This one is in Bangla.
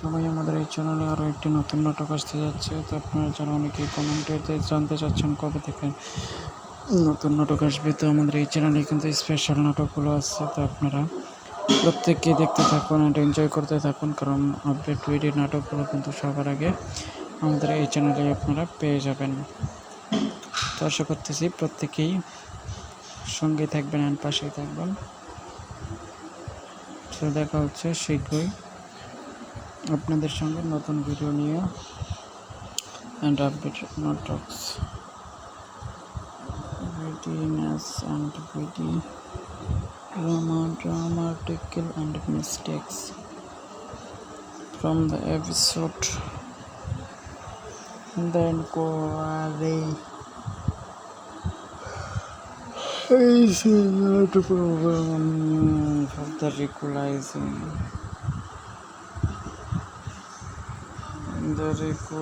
সবাই আমাদের এই চ্যানেলে আরও একটি নতুন নাটক আসতে যাচ্ছে। তো আপনারা যারা অনেকেই কমেন্টে জানতে চাচ্ছেন কবে থেকে নতুন নাটক আসবে, তো আমাদের এই চ্যানেলে কিন্তু স্পেশাল নাটকগুলো আসছে তো আপনারা প্রত্যেককে দেখতে থাকুন অ্যান্ড এনজয় করতে থাকুন, কারণ আপডেট ভিডিও নাটকগুলো কিন্তু সবার আগে আমাদের এই চ্যানেলে আপনারা পেয়ে যাবেন। তো আশা করতেছি প্রত্যেকেই সঙ্গে থাকবেন অ্যান্ড পাশেই থাকবেন। তো দেখা হচ্ছে শীঘ্রই। আপনাদের সঙ্গে নতুন ভিডিও নিয়ে and update নাটকস wittiness and witty drama dramatical and mistakes from the episode the inquiry is not problem for the equalizing the requi